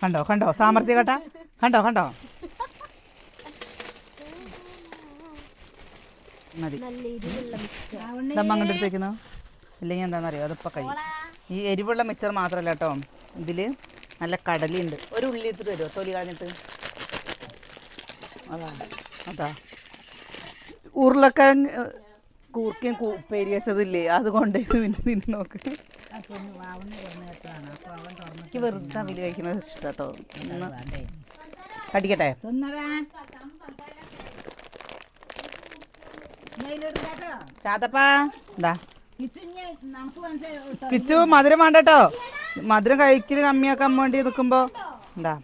കണ്ടോ കണ്ടോ സാമർത്ഥ്യ കേട്ട? കണ്ടോ കണ്ടോ? മതി. മിക്സർ അങ്ങോട്ട് എടുത്തേക്കുന്നു? ഇല്ലെങ്കിൽ എന്താണെന്നറിയോ അതിപ്പോൾ കഴിയും ഈ എരിവുള്ള മിച്ചർ മാത്രമല്ല കേട്ടോ. ഇതിൽ നല്ല കടലുണ്ട് ഒരു ഉള്ളി എടുത്തിട്ട് വരുമോ തൊലി കളഞ്ഞിട്ട്. അതാ അതാ. ഉരുളക്കിഴങ്ങ് കൂർക്കയും ഉപ്പേരി വെച്ചതില്ലേ? അതുകൊണ്ട് പിന്നെ നിന്ന് നോക്ക്. എനിക്ക് വെറുതെ അവൽ കഴിക്കുന്നത് ഇഷ്ടാട്ടോ. ഒന്ന് കടിക്കട്ടെ? ചാത്തപ്പാ എന്താ കിച്ചു മധുരം വേണ്ട കേട്ടോ മധുരം കഴിക്കൽ കമ്മിയാക്കാൻ വേണ്ടി നിൽക്കുമ്പോൾ എന്താ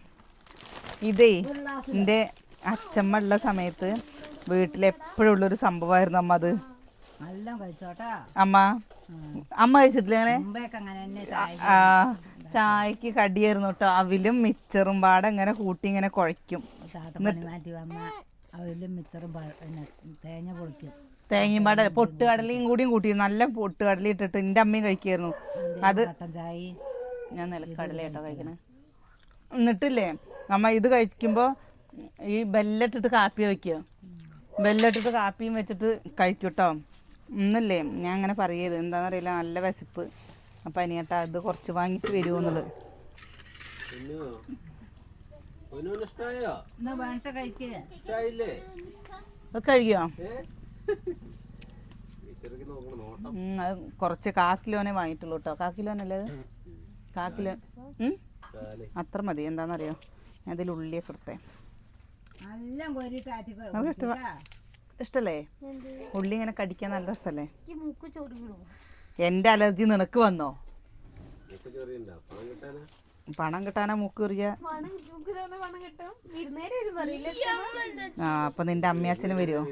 ഇതേ എന്റെ അച്ഛമ്മ ഉള്ള സമയത്ത് വീട്ടിലെപ്പോഴും ഉള്ളൊരു സംഭവമായിരുന്നു അമ്മ അത്. അമ്മ അമ്മ കഴിച്ചിട്ടില്ല അങ്ങനെ ചായക്ക് കടിയായിരുന്നു കേട്ടോ അവിലും മിച്ചറും പാടെ ഇങ്ങനെ കൂട്ടി ഇങ്ങനെ കുഴയ്ക്കും. പിന്നെ തേങ്ങ പൊളിക്കും. തേങ്ങയും പാടെ പൊട്ടുകടലയും കൂടിയും കൂട്ടി നല്ല പൊട്ടുകടല ഇട്ടിട്ട് എന്റെ അമ്മയും കഴിക്കായിരുന്നു അത് ഞാൻ നിലക്കടല കേട്ടോ കഴിക്കണേ. എന്നിട്ടില്ലേ അമ്മ ഇത് കഴിക്കുമ്പോൾ ഈ ബെല്ലിട്ടിട്ട് കാപ്പി വയ്ക്കുക ബെല്ലിട്ടിട്ട് കാപ്പിയും വെച്ചിട്ട് കഴിക്കും കേട്ടോ ഒന്നല്ലേ ഞാൻ അങ്ങനെ പറയത്. എന്താണെന്നറിയില്ല നല്ല വിശപ്പ്. അപ്പം അനിയേട്ടാ അത് കുറച്ച് വാങ്ങിയിട്ട് വരുമോ എന്നുള്ളത് അത് കുറച്ച് കാക്കിലോനെ കിലോനെ വാങ്ങിയിട്ടുള്ളൂ കേട്ടോ കാക്കിലോനല്ലേ കാക്കിലോ അത് അത്ര മതി. എന്താണെന്നറിയോ ഞാൻ അതിൽ ഉള്ളിയൊക്കെ ഇട്ടേ നല്ല കോരിട്ട് ആറ്റി നമുക്ക് ഇഷ്ടമാ ഇഷ്ടല്ലേ? ഉള്ളി ഇങ്ങനെ കടിക്കാൻ നല്ല രസല്ലേ? എന്റെ മൂക്ക് ചോറ് എന്റെ അലർജി നിനക്ക് വന്നോ? പണം കിട്ടാനാ? പണം കിട്ടാനാ മൂക്കുറിയ പണം മൂക്ക് പറയില്ല ആ അപ്പൊ നിന്റെ അമ്മയും അച്ഛനും വരുമോ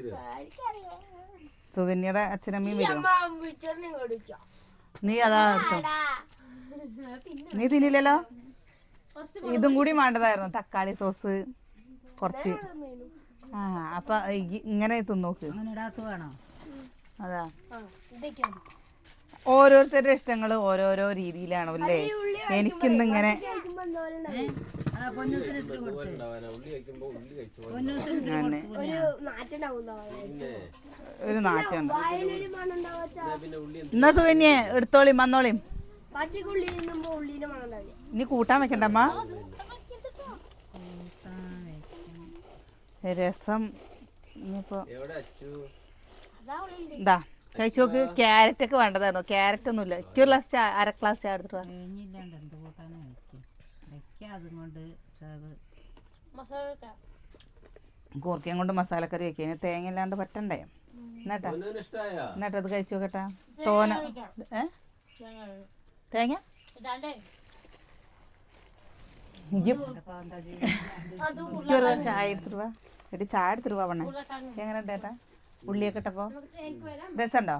സുകന്യയുടെ അച്ഛനമ്മയും വരുമോ നീ അതാ. നീ തിന്നില്ലല്ലോ? ഇതും കൂടി വേണ്ടതായിരുന്നു. തക്കാളി സോസ് കുറച്ച് ആ അപ്പൊ ഇങ്ങനെ തിന്നോക്ക്. അതാ. ഓരോരുത്തരുടെ ഇഷ്ടങ്ങൾ ഓരോരോ രീതിയിലാണോ അല്ലേ? എനിക്കിന്നിങ്ങനെ ഇങ്ങനെ ഒരു നാറ്റുണ്ട് എന്നാ സുഖന്യേ സുകന്യെ എടുത്തോളിയും വന്നോളിയും ഇനി കൂട്ടാൻ വെക്കണ്ടമ്മ? രസം. ഇനിയിപ്പോ എവിടെ അച്ചു? അതാ ഉള്ളിന്റെ ഇതാ കഴിച്ചു നോക്ക്. ക്യാരറ്റ് ഒക്കെ വേണ്ടതായിരുന്നു ക്യാരറ്റ് ഒന്നുമില്ല. ഒരു ഗ്ലാസ് ചായ അര ഗ്ലാസ് ചായ എടുത്തിട്ട് വാ. കൂർക്കയും കൊണ്ട് മസാലക്കറി വെക്കുക ഇനി തേങ്ങ ഇല്ലാണ്ട് പറ്റണ്ടേ എന്നാട്ടാ എന്നിട്ട് അത് കഴിച്ചു നോക്കട്ടാ. തോന ഏ? തേങ്ങ ചായ എടുത്തിട്ട് വാ. എടി ചായ എടുത്തിട്ട് പോവണേ പണേ ഉരുളക്കിഴങ്ങ് എങ്ങനെ ഉണ്ടേട്ടാ ഉള്ളിയൊക്കെ ഇട്ടപ്പോ? രസമുണ്ടോ?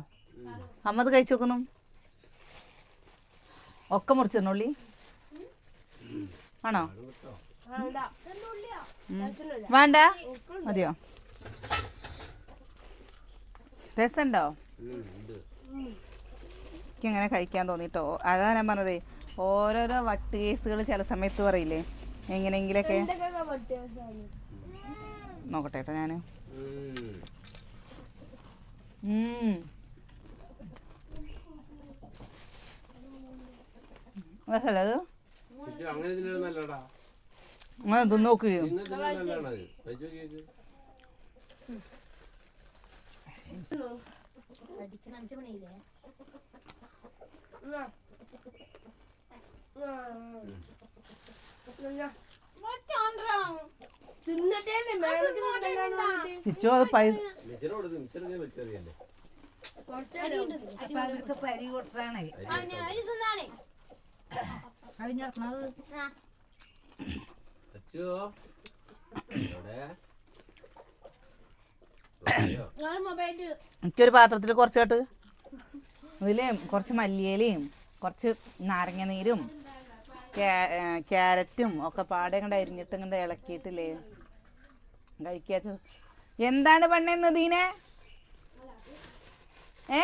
അമ്മ അത് കഴിച്ചു നോക്കുന്നു. ഒക്കെ മുറിച്ചിരുന്നു ഉള്ളി? ആണോ. വേണ്ട. മതിയോ? രസമുണ്ടോ? എങ്ങനെ എനിക്ക് ഇങ്ങനെ കഴിക്കാൻ തോന്നിട്ടോ. അതാ ഞാൻ പറഞ്ഞതേ ഓരോരോ വട്ട് കേസുകൾ ചില സമയത്ത് പറയില്ലേ? എങ്ങനെയെങ്കിലൊക്കെ. നോക്കട്ടെ കേട്ടോ ഞാൻ അത്? അങ്ങനെ തിന്ന് നോക്കുകയോ നിങ്ങൾ അത് പൈസ അപ്പം അവർക്ക് പരി കൊടുത്താണ്. എനിക്കൊരു പാത്രത്തിൽ കൊറച്ചോട്ട് അതിൽ കുറച്ച് മല്ലിയിലയും കുറച്ച് നാരങ്ങ നീരും ക്യാരറ്റും ഒക്കെ പാടെ കണ്ട് അരിഞ്ഞിട്ട് ഇങ്ങോട്ട് ഇളക്കിയിട്ടില്ലേ? കഴിക്കാച്ച. എന്താണ് പണ്ണെന്നത് ഇതിനെ ഏ?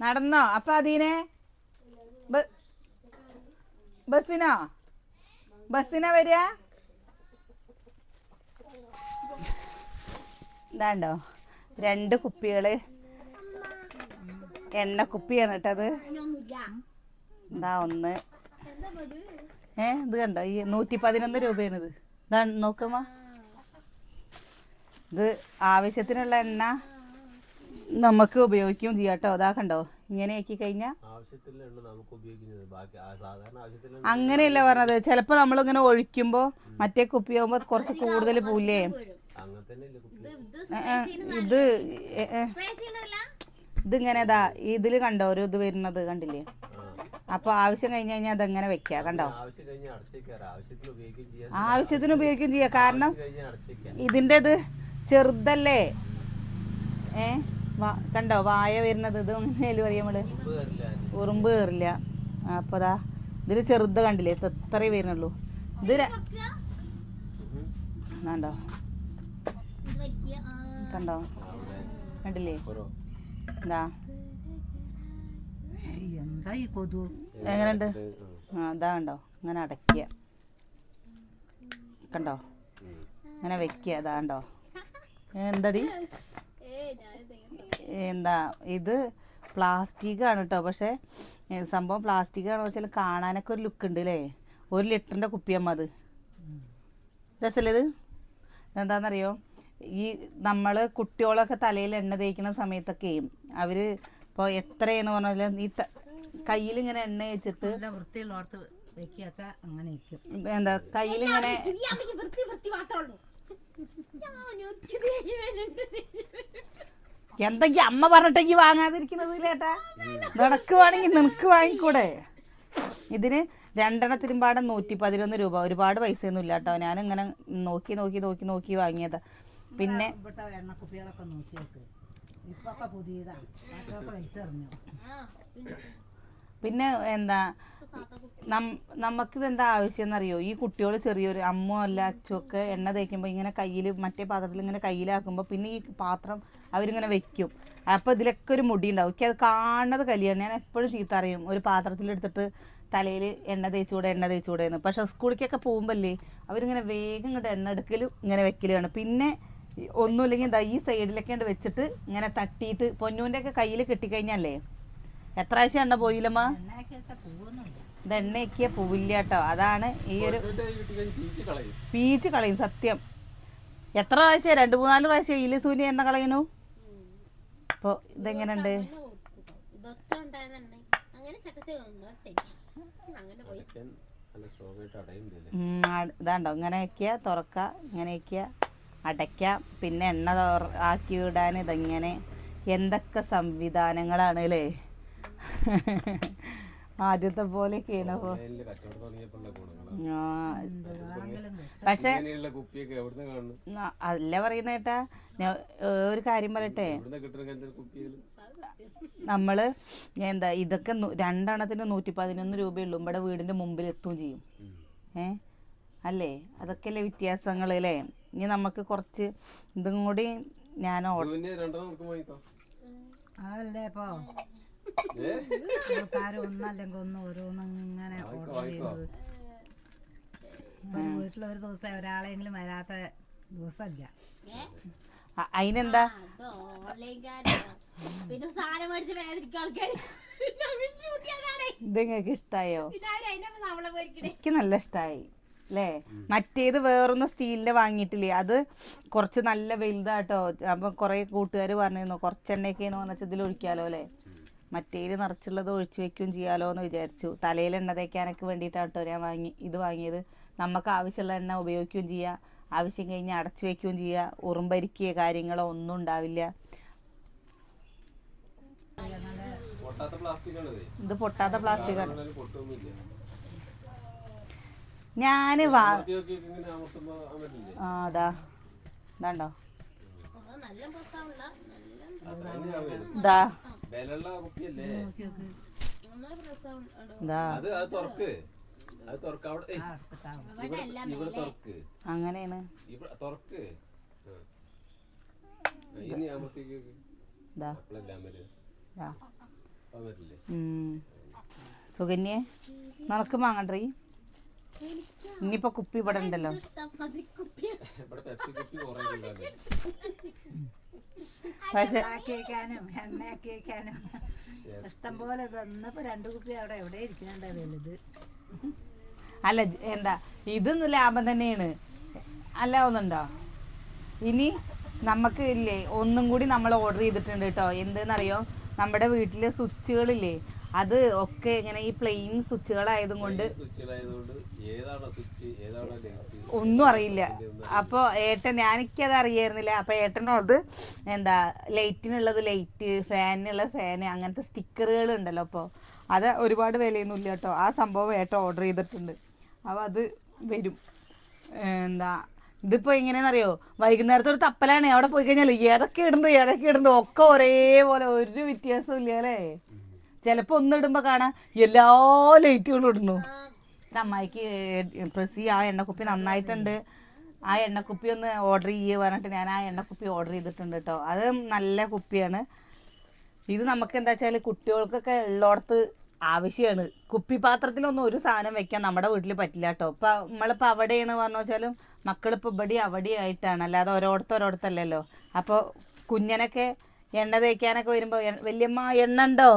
നടന്നോ? അപ്പൊ അതീനെ ബസ്സിനോ? ബസ്സിനാ വരിക? ഇതാണ്ടോ? രണ്ട് കുപ്പികൾ. എണ്ണ കുപ്പിയാണ് കേട്ടത് എന്താ ഒന്ന്. ഏ ഇത് കണ്ട? ഈ നൂറ്റി പതിനൊന്ന് രൂപയാണ് ഇത് ഇതാ നോക്കുമ്പോ ഇത് ആവശ്യത്തിനുള്ള എണ്ണ നമുക്ക് ഉപയോഗിക്കുകയും ചെയ്യാം കേട്ടോ. അതാ കണ്ടോ? ഇങ്ങനെ ആക്കി കഴിഞ്ഞാൽ നമുക്ക് ഉപയോഗിക്കുന്നത് ബാക്കി ആ സാധാരണ ആവശ്യത്തിലുള്ള അങ്ങനെയല്ല പറഞ്ഞത്. ചിലപ്പോൾ നമ്മളിങ്ങനെ ഒഴിക്കുമ്പോ മറ്റേ കുപ്പിയാകുമ്പോൾ കുറച്ച് കൂടുതൽ പോവില്ലേ? ഇത് ഇതിങ്ങനെതാ ഇതിൽ ഇതിങ്ങനെ ഇതാ ഇതിൽ കണ്ടോ? ഒരു ഇത് വരുന്നത് കണ്ടില്ലേ? ആ അപ്പോൾ ആവശ്യം കഴിഞ്ഞ് കഴിഞ്ഞാൽ അതങ്ങനെ വെക്കാം കണ്ടോ? ആവശ്യത്തിന് ഉപയോഗിക്കുകയും ചെയ്യാം. ആവശ്യത്തിന് ഉപയോഗിക്കുകയും ചെയ്യാം. കാരണം ഇതിന്റെ ഇതിന്റെ ഇത് ചെറുതല്ലേ? ഏ? കണ്ടോ? വായ വരുന്നത് ഇത് എങ്ങനെയാലും പറയാ നമ്മൾ. ഉറുമ്പ് കയറില്ല അപ്പൊ അതാ ഇതിൽ ചെറുത് കണ്ടില്ലേ? ഇത് എത്രയേ വരുന്നുള്ളൂ? ഇത് കണ്ടോ? കണ്ടോ? കണ്ടില്ലേ? എന്താ എന്താ ഈ കൊതു? എങ്ങനെയുണ്ട്? ആ. അതാ കണ്ടോ ഇങ്ങനെ അടയ്ക്കുക. കണ്ടോ? ഉം. ഇങ്ങനെ വെക്കുക അതാ കണ്ടോ? എന്തടി? എന്താ ഇത് പ്ലാസ്റ്റിക് ആണ് കേട്ടോ പക്ഷേ സംഭവം പ്ലാസ്റ്റിക് ആണോ വെച്ചാൽ കാണാനൊക്കെ ഒരു ലുക്ക് ഉണ്ട് അല്ലേ ഒരു ലിറ്ററിന്റെ കുപ്പിയമ്മ അത്. രസമല്ലേ ഇത്? എന്താണെന്നറിയോ ഈ നമ്മൾ കുട്ടികളൊക്കെ തലയിൽ എണ്ണ തേക്കുന്ന സമയത്തൊക്കെ അവർ ഇപ്പോൾ എത്രയെന്ന് പറഞ്ഞാലും ഈ കയ്യിൽ ഇങ്ങനെ എണ്ണ വെച്ചിട്ട് നല്ല വൃത്തിയുള്ളോടത്ത് വെക്കാച്ചാ അങ്ങനെ എന്താ കയ്യിൽ ഇങ്ങനെ ഞാൻ. എന്തൊക്കെ അമ്മ പറഞ്ഞിട്ടേക്ക് വാങ്ങാതിരിക്കുന്നത് ചേട്ടാ? നിനക്ക് വേണമെങ്കിൽ നിനക്ക് വാങ്ങിക്കൂടെ? ഇതിന് രണ്ടെണ്ണത്തിനും പാടെ നൂറ്റി പതിനൊന്ന് രൂപ. ഒരുപാട് പൈസയൊന്നും ഇല്ല കേട്ടോ ഇങ്ങനെ നോക്കി നോക്കി നോക്കി നോക്കി വാങ്ങിയത്. പിന്നെ ഇവിടുത്തെ എണ്ണക്കുപ്പികളൊക്കെ നോക്കി വെക്ക് ഇപ്പൊ ഒക്കെ പുതിയതാണ് അതൊക്കെ വലിച്ചെറിഞ്ഞു ആ, പിന്നെ എന്താ നമുക്ക്. എന്താ ആവശ്യം എന്നറിയോ ഈ കുട്ടികൾ ചെറിയൊരു അമ്മോ അല്ല അച്ഛനൊക്കെ എണ്ണ തേക്കുമ്പോൾ ഇങ്ങനെ കയ്യിൽ മറ്റേ പാത്രത്തിൽ ഇങ്ങനെ കയ്യിലാക്കുമ്പോൾ പിന്നെ ഈ പാത്രം അവരിങ്ങനെ വെക്കും. അപ്പോൾ ഇതിലൊക്കെ ഒരു മുടി ഉണ്ടാവും എനിക്ക് അത് കാണുന്നത് കല്യാണം ഞാൻ എപ്പോഴും ചീത്ത അറിയും ഒരു പാത്രത്തിലെടുത്തിട്ട് തലയിൽ എണ്ണ തേച്ചുകൂടെ എണ്ണ തേച്ചുകൂടെ എന്ന്. പക്ഷേ സ്കൂളിലേക്കൊക്കെ പോകുമ്പല്ലേ അവരിങ്ങനെ വേഗം ഇങ്ങോട്ട് എണ്ണ എടുക്കലും ഇങ്ങനെ വെക്കലുമാണ് പിന്നെ ഒന്നുമില്ലെങ്കിൽ എന്താ ഈ സൈഡിലൊക്കെ ഉണ്ട് വെച്ചിട്ട് ഇങ്ങനെ തട്ടിയിട്ട് പൊന്നൂന്റെ ഒക്കെ കയ്യിൽ കെട്ടിക്കഴിഞ്ഞാലേ എത്ര ആഴ്ച എണ്ണ പോയില്ലമ്മ ഇത് എണ്ണയൊക്കെ പോവില്ല കേട്ടോ അതാണ് ഈ ഒരു പീച്ച് കളയും സത്യം. എത്ര പ്രാവശ്യം രണ്ട് മൂന്നാൽ പ്രാവശ്യം ഇല്ല സൂര്യ എണ്ണ അപ്പോൾ ഇതെങ്ങനെയുണ്ട്? അടയുന്നില്ലേ ഉം, ആ- ഇതാണ്ടോ. ഇങ്ങനെ തുറക്ക ഇങ്ങനെയൊക്കെയ അടയ്ക്കുക പിന്നെ എണ്ണ ആക്കി വിടാൻ ഇതെങ്ങനെ? എന്തൊക്കെ സംവിധാനങ്ങളാണ് അല്ലേ ആദ്യത്തെ പോലെ പക്ഷെ അല്ല പറയുന്ന കേട്ടാ ഞാൻ, ഒരു കാര്യം പറയട്ടെ? നമ്മൾ കിട്ടുന്ന കഞ്ചൽ നമ്മൾ എന്താ ഇതൊക്കെ രണ്ടെണ്ണത്തിന് നൂറ്റി പതിനൊന്ന് രൂപയുള്ളൂ. ഇവിടെ വീടിന്റെ മുമ്പിൽ എത്തുകയും ചെയ്യും. ഏ? അല്ലേ? അതൊക്കെയല്ലേ വ്യത്യാസങ്ങൾ അല്ലേ? ഇനി നമുക്ക് കുറച്ച് ഇതും കൂടി ഞാൻ ഓർഡർ രണ്ടെണ്ണം നമുക്ക് വാങ്ങിക്കോ? അതല്ലേ ഇപ്പൊ? ആൾക്കാർ ഒന്നല്ലെങ്കിൽ ഒന്ന് ഓരോന്നും ഇങ്ങനെ ഓർഡർ വാങ്ങിക്കോ. ഒരു വീട്ടിൽ ഒരു ദിവസം ഒരാളെങ്കിലും വരാത്ത ദിവസമില്ല. അതിനെന്താ മേടിക്കണേ. എനിക്ക് നല്ല ഇഷ്ടായി. അല്ലേ മറ്റേത് വേറൊന്ന് സ്റ്റീലിന്റെ വാങ്ങിയിട്ടില്ലേ? അത് കുറച്ച് നല്ല വലുതാട്ടോ. അപ്പം കുറേ കൂട്ടുകാർ പറഞ്ഞിരുന്നു കുറച്ച് എന്ന് പറഞ്ഞാൽ ഇതിൽ ഒഴിക്കാലോ അല്ലേ മറ്റേതിൽ നിറച്ചുള്ളത് ഒഴിച്ചു വെക്കുകയും ചെയ്യാലോ എന്ന് വിചാരിച്ചു. തലയിൽ എണ്ണ തേക്കാനൊക്കെ വേണ്ടിയിട്ടാണ് കേട്ടോ ഞാൻ വാങ്ങി ഇത് വാങ്ങിയത്. നമുക്ക് ആവശ്യമുള്ള എണ്ണ ഉപയോഗിക്കുകയും ചെയ്യാം. ആവശ്യം കഴിഞ്ഞ് അടച്ചു വെക്കുകയും ചെയ്യുക ഉറുമ്പരിക്കുക കാര്യങ്ങളോ ഒന്നും ഉണ്ടാവില്ല. ഇത് പൊട്ടാത്ത പ്ലാസ്റ്റിക് ആണ് ഞാൻ വാ ആ അതാ. ഇതാണ്ടോ. ഇതാ. വിലയുള്ള കുപ്പിയല്ലേ? നല്ല പ്രസ്താവന ഇതാ അത് അത് തുറക്ക്. അത് തുറക്ക്. അവിടെ ഏയ്, എടുത്തിട്ടാവും ഇവിടെ എല്ലാം ഇവിടെ തുറക്ക്. അങ്ങനെയാണ്. ഇവിടെ തുറക്ക്. ഇനി അമർത്തിക്ക്. സുകന്യെ നിനക്ക് വാങ്ങണ്ടേ ഇനിയിപ്പോ കുപ്പി ഇവിടെ ഉണ്ടല്ലോ. പക്ഷെ എണ്ണയാക്കി വെക്കാനും ഇഷ്ടം പോലെ ഇന്നിപ്പോ രണ്ടു കുപ്പി അവിടെ എവിടെ ഇരിക്കുന്നുണ്ട് വലുത്. അല്ല എന്താ ഇതൊന്നും ലാഭം തന്നെയാണ്. അല്ല ഒന്നുണ്ടോ? ഇനി നമുക്ക് ഇല്ലേ ഒന്നും കൂടി നമ്മൾ ഓർഡർ ചെയ്തിട്ടുണ്ട് കേട്ടോ. എന്തെന്നറിയോ? നമ്മുടെ വീട്ടിലെ സ്വിച്ചുകളില്ലേ അത് ഒക്കെ ഇങ്ങനെ ഈ പ്ലെയിൻ സ്വിച്ചുകളായതും കൊണ്ട് ഒന്നും അറിയില്ല. അപ്പോൾ ഏട്ടൻ ഞാനിക്കത് അറിയായിരുന്നില്ല. അപ്പോൾ ഏട്ടനോട് എന്താ ലൈറ്റിനുള്ളത് ലൈറ്റ് ഫാനിനുള്ള ഫാന് അങ്ങനത്തെ സ്റ്റിക്കറുകൾ ഉണ്ടല്ലോ അപ്പോൾ അത് ഒരുപാട് വിലയൊന്നും ഇല്ല കേട്ടോ. ആ സംഭവം ഏട്ടൻ ഓർഡർ ചെയ്തിട്ടുണ്ട്. അപ്പോൾ അത് വരും. എന്താ ഇതിപ്പോൾ എങ്ങനെയാണെന്നറിയോ? വൈകുന്നേരത്തെ ഒരു തപ്പലാണ്. അവിടെ പോയി കഴിഞ്ഞാൽ ഏതൊക്കെ ഇടുന്നു ഏതൊക്കെ ഇടണ്ടോ ഒക്കെ ഒരേപോലെ ഒരു വ്യത്യാസവും ഇല്ല അല്ലേ? ചിലപ്പോൾ ഒന്നിടുമ്പോ കാണാ എല്ലാ ലൈറ്റുകളും ഇടുന്നു. അമ്മായിക്ക് പ്രസി ആ എണ്ണക്കുപ്പി നന്നായിട്ടുണ്ട്. ആ എണ്ണക്കുപ്പി ഒന്ന് ഓർഡർ ചെയ്യുക പറഞ്ഞിട്ട് ഞാൻ ആ എണ്ണക്കുപ്പി ഓർഡർ ചെയ്തിട്ടുണ്ട് കേട്ടോ അത് നല്ല കുപ്പിയാണ്. ഇത് നമുക്ക് എന്താ വെച്ചാൽ കുട്ടികൾക്കൊക്കെ ഉള്ളോടത്ത് ആവശ്യമാണ് കുപ്പി പാത്രത്തിലൊന്നും ഒരു സാധനം വെക്കാൻ നമ്മുടെ വീട്ടിൽ പറ്റില്ല കേട്ടോ ഇപ്പം നമ്മളിപ്പോൾ അവിടെയാണ് പറഞ്ഞു വെച്ചാലും മക്കളിപ്പോൾ ഇവിടെ അവിടെ ആയിട്ടാണ് അല്ലാതെ ഓരോടത്ത് ഓരോടത്തല്ലല്ലോ. അപ്പോൾ കുഞ്ഞനൊക്കെ എണ്ണ തേക്കാനൊക്കെ വരുമ്പോൾ വല്യമ്മ എണ്ണ ഉണ്ടോ?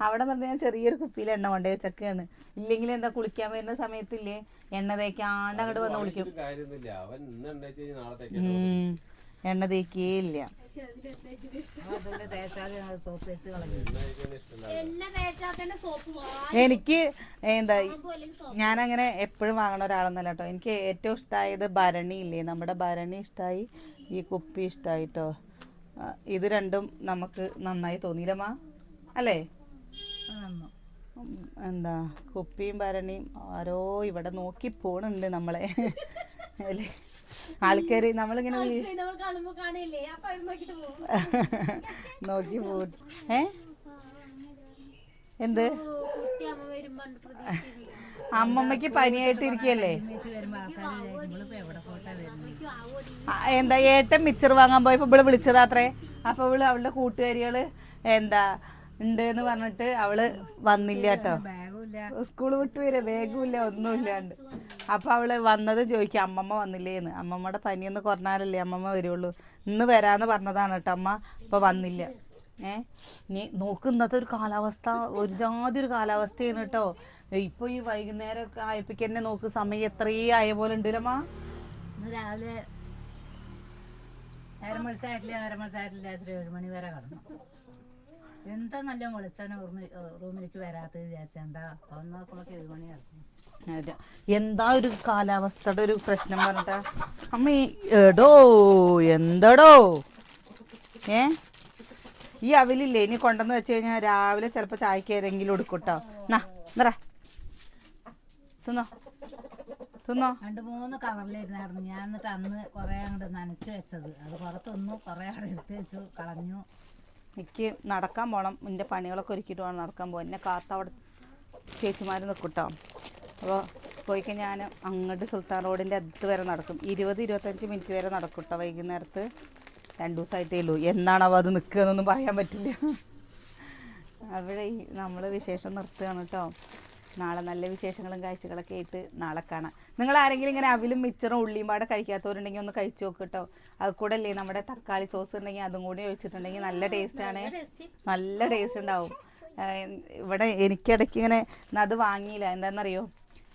അവിടെ നിന്ന് ഞാൻ ചെറിയൊരു കുപ്പിയിൽ എണ്ണ കൊണ്ടേ വെച്ചൊക്കെയാണ് ഇല്ലെങ്കിൽ എന്താ കുളിക്കാൻ വരുന്ന സമയത്തില്ലേ എണ്ണ തേക്കാണ്ട് അങ്ങോട്ട് വന്ന് കുളിക്കും. എണ്ണ തേക്കേ ഇല്ല എനിക്ക് എന്താ ഞാൻ അങ്ങനെ ഞാനങ്ങനെ എപ്പോഴും വാങ്ങണ ഒരാളൊന്നല്ല കേട്ടോ എനിക്ക് ഏറ്റവും ഇഷ്ടമായത് ഭരണി ഇല്ലേ? നമ്മുടെ ഭരണി ഇഷ്ടമായി ഈ കുപ്പി ഇഷ്ടമായി കേട്ടോ ഇത് രണ്ടും നമുക്ക് നന്നായി തോന്നിയില്ലമ്മ അല്ലേ? എന്താ കുപ്പിയും ഭരണിയും ആരോ ഇവിടെ നോക്കി പോണുണ്ട് നമ്മളെ. അല്ലേ? ആൾക്കാർ നമ്മളിങ്ങനെ നോക്കി പോ ഏ? എന്ത്? അമ്മമ്മക്ക് പനിയായിട്ടിരിക്കല്ലേ എന്താ ഏട്ടൻ മിച്ചർ വാങ്ങാൻ പോയപ്പോ ഇവിടെ വിളിച്ചതാത്രേ. അപ്പൊ ഇവൾ അവളുടെ കൂട്ടുകാരികൾ എന്താ ഉണ്ട് എന്ന് പറഞ്ഞിട്ട് അവൾ വന്നില്ല കേട്ടോ. സ്കൂൾ വിട്ട് വരെ വേഗവും ഇല്ല ഒന്നും ഇല്ലാണ്ട് അപ്പൊ അവൾ വന്നത് ചോദിക്കും അമ്മമ്മ വന്നില്ലേന്ന്. അമ്മമ്മയുടെ പനിയൊന്ന് കുറഞ്ഞാലല്ലേ അമ്മമ്മ വരുള്ളൂ. ഇന്ന് വരാന്ന് പറഞ്ഞതാണ് കേട്ടോ അമ്മ അപ്പൊ വന്നില്ല. ഏ നീ നോക്ക് ഇന്നത്തെ ഒരു കാലാവസ്ഥ ഒരു ജാതി ഒരു കാലാവസ്ഥയാണ് കേട്ടോ. ഇപ്പൊ ഈ വൈകുന്നേരം ഒക്കെ ആയപ്പോ തന്നെ നോക്ക് സമയം എത്രയും ആയ പോലെ ഉണ്ടല്ലമ്മ രാവിലെ നേരം വിളിച്ചായിട്ടില്ല രാത്രി ഏഴ് മണി വരെ കടന്നു. എന്താ നല്ല വിളിച്ചാൽ റൂമിലേക്ക് വരാത്തത് വിചാരിച്ചാ? എന്താ? ഒന്നോക്കുമ്പോഴേക്ക് ഏഴ് എന്താ ഒരു കാലാവസ്ഥയുടെ ഒരു പ്രശ്നം പറഞ്ഞിട്ട? അമ്മ എടോ എന്തടോ? ഏ? ഈ അവലില്ലേ ഇനി കൊണ്ടെന്ന് വെച്ച് കഴിഞ്ഞാൽ രാവിലെ ചിലപ്പോൾ ചായക്ക് ഏതെങ്കിലും എടുക്കൂട്ടോ. നാ എന്നറാ തിന്നോ? തിന്നോ? രണ്ട് മൂന്ന് കവറിലിരുന്നായിരുന്നു ഞാൻ എന്നിട്ട് അന്ന് കുറേ അങ്ങോട്ട് നനച്ച് വെച്ചത്. അത് പുറത്തുനിന്നു കുറേ അവിടെ എടുത്ത് വെച്ചു കളഞ്ഞു. എനിക്ക് നടക്കാൻ പോകണം എന്റെ പണികളൊക്കെ ഒരുക്കിയിട്ട് വേണം നടക്കാൻ പോകാൻ. എന്നെ കാത്ത അവിടെ ചേച്ചിമാർ നിൽക്കൂട്ടോ അപ്പോൾ പോയി കഴിഞ്ഞാൽ ഞാൻ അങ്ങോട്ട് സുൽത്താൻ റോഡിന്റെ അടുത്ത് വരെ നടക്കും. ഇരുപത് ഇരുപത്തഞ്ച് മിനിറ്റ് വരെ നടക്കും കേട്ടോ വൈകുന്നേരത്ത്. രണ്ട് ദിവസമായിട്ടേ ഉള്ളൂ. എന്നാണോ അത് നിൽക്കുക എന്നൊന്നും പറയാൻ പറ്റില്ല. അവിടെ നമ്മൾ വിശേഷം നിർത്തുകയാണ് കേട്ടോ നാളെ നല്ല വിശേഷങ്ങളും കാഴ്ചകളൊക്കെ ആയിട്ട് നാളെ കാണാം. നിങ്ങൾ ആരെങ്കിലും ഇങ്ങനെ അവിലും മിച്ചറും ഉള്ളിയും പാടെ കഴിക്കാത്തവരുണ്ടെങ്കിൽ ഒന്ന് കഴിച്ചു നോക്ക് കേട്ടോ. അത് കൂടെ അല്ലേ നമ്മുടെ തക്കാളി സോസ് ഉണ്ടെങ്കിൽ അതും കൂടി ഒഴിച്ചിട്ടുണ്ടെങ്കിൽ നല്ല ടേസ്റ്റാണ് ആണ്. നല്ല ടേസ്റ്റ് ഉണ്ടാവും. ഇവിടെ എനിക്കിടയ്ക്ക് ഇങ്ങനെ അത് വാങ്ങിയില്ല. എന്താണെന്നറിയോ?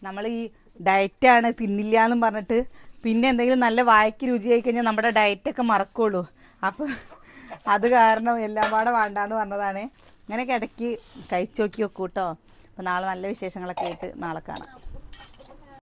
നമ്മൾ ഈ ഡയറ്റാണ് തിന്നില്ല എന്നും പറഞ്ഞിട്ട് പിന്നെ എന്തെങ്കിലും നല്ല വായ്ക്ക് രുചിയായി കഴിഞ്ഞാൽ നമ്മുടെ ഡയറ്റൊക്കെ മറക്കുള്ളൂ. അപ്പോൾ അത് കാരണം എല്ലാം പാടെ വേണ്ടാന്ന് പറഞ്ഞതാണ്. ഇങ്ങനെയൊക്കെ ഇടയ്ക്ക് കഴിച്ചു നോക്കി വെക്കൂട്ടോ അപ്പോൾ നാളെ നല്ല വിശേഷങ്ങളൊക്കെ ആയിട്ട് നാളെ കാണാം.